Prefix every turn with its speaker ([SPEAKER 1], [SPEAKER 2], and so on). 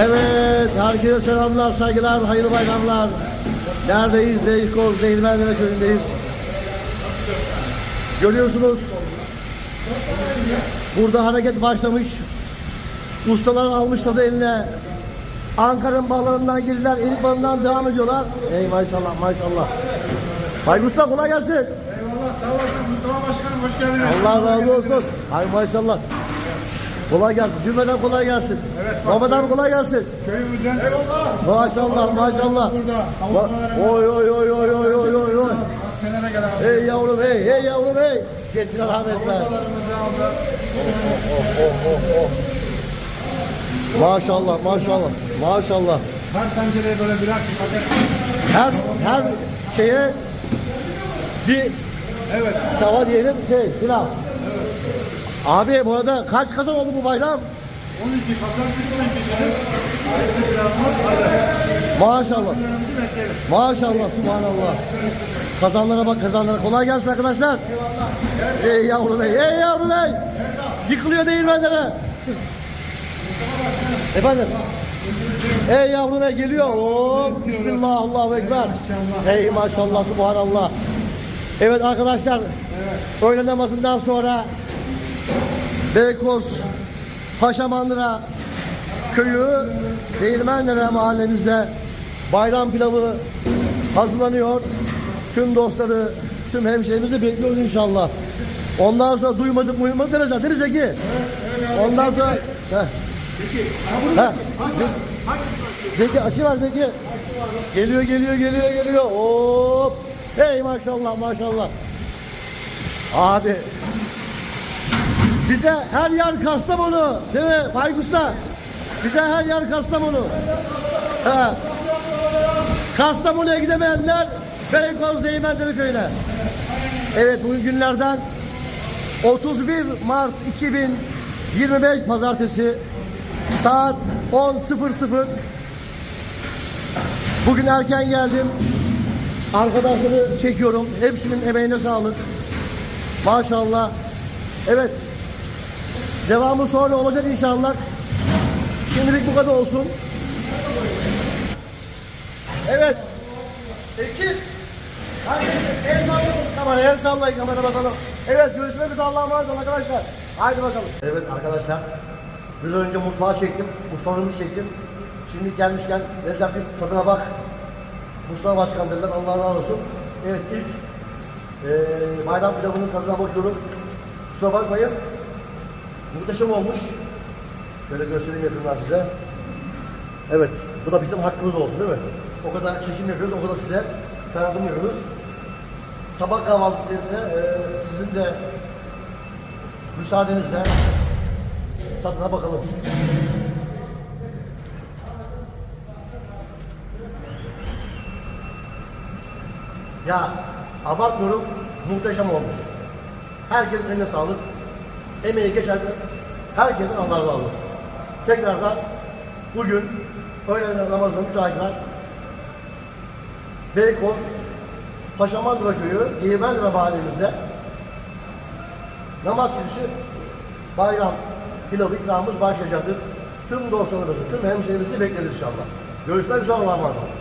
[SPEAKER 1] Evet, herkese selamlar, saygılar, hayırlı bayramlar. Neredeyiz? Beykoz, Değirmenlere köyündeyiz. Görüyorsunuz, burada hareket başlamış. Ustalar almış sazı eline. Ankara'nın bağlarından girdiler, elik balından devam ediyorlar. Ey maşallah, maşallah. Hayırlı usta kolay gelsin.
[SPEAKER 2] Eyvallah sağ olasın Mustafa Başkanım hoş geldiniz.
[SPEAKER 1] Allah razı olsun. Hay maşallah. Kolay gelsin. Cümleden kolay gelsin.
[SPEAKER 2] Evet,
[SPEAKER 1] abi kolay gelsin.
[SPEAKER 2] Köyümüzden Eyvallah.
[SPEAKER 1] Maşallah maşallah.
[SPEAKER 2] Burada
[SPEAKER 1] Ma- Oy oy oy oy oy oy oy oy.
[SPEAKER 2] kenara gel abi.
[SPEAKER 1] Hey yavrum hey hey yavrum hey. Kendine rahmetler.
[SPEAKER 2] Avuklarımızı aldı.
[SPEAKER 1] Maşallah maşallah maşallah.
[SPEAKER 2] Her tencereye böyle birer paket.
[SPEAKER 1] Her her şeye bir
[SPEAKER 2] Evet.
[SPEAKER 1] tava diyelim şey pilav. Abi bu arada kaç kazan oldu bu bayram?
[SPEAKER 2] 12 kazan kısmı kişinin. Ayrıca pilavımız var.
[SPEAKER 1] Maşallah. Maşallah subhanallah. Kazanlara bak kazanlara. Kolay gelsin arkadaşlar. Ey yavrum ey, ey yavrum ey. Yıkılıyor değirmenlere. Efendim. Ey yavrum ey geliyor. Hop. Bismillah Allahu Ekber. Ey maşallah subhanallah. Evet arkadaşlar. Öğle namazından sonra Beykoz Paşamandıra köyü Değirmenlere mahallemizde bayram pilavı hazırlanıyor. Tüm dostları, tüm hemşehrimizi bekliyoruz inşallah. Ondan sonra duymadık muymadık demezler değil mi Zeki? Ondan sonra... Heh. Zeki aşı var Zeki. Geliyor geliyor geliyor geliyor. Hop. Hey maşallah maşallah. Abi bize her yer Kastamonu. Değil mi Faik? Bize her yer Kastamonu. He. Kastamonu'ya gidemeyenler Beykoz Değirmenleri Köyü'ne. Evet bugün günlerden 31 Mart 2025 Pazartesi saat 10.00 Bugün erken geldim. Arkadaşları çekiyorum. Hepsinin emeğine sağlık. Maşallah. Evet. Devamı sonra olacak inşallah. Şimdilik bu kadar olsun. Evet. Ekip. Hadi el sallayın kamera, el sallayın kamera bakalım. Evet görüşmek üzere Allah'a emanet olun arkadaşlar. Haydi bakalım. Evet arkadaşlar. Biraz önce mutfağa çektim. Ustalarımızı çektim. Şimdi gelmişken dediler bir tadına bak. Mustafa Başkan dediler Allah razı olsun. Evet ilk eee bayram pilavının tadına bakıyorum. Kusura bakmayın. Muhteşem olmuş. Şöyle göstereyim yakından size. Evet, bu da bizim hakkımız olsun değil mi? O kadar çekim yapıyoruz, o kadar size tanıtım yapıyoruz. Sabah kahvaltısında e, sizin de müsaadenizle tadına bakalım. Ya abartmıyorum, muhteşem olmuş. Herkesin eline sağlık. Emeği geçen herkesin Allah razı olsun. Tekrardan bugün öğlen namazını müteakiben Beykoz Paşamandıra Köyü Yeğmenlere mahallemizde namaz çıkışı bayram pilavı ikramımız başlayacaktır. Tüm dostlarımızı, tüm hemşehrimizi bekleriz inşallah. Görüşmek üzere Allah'a emanet olun.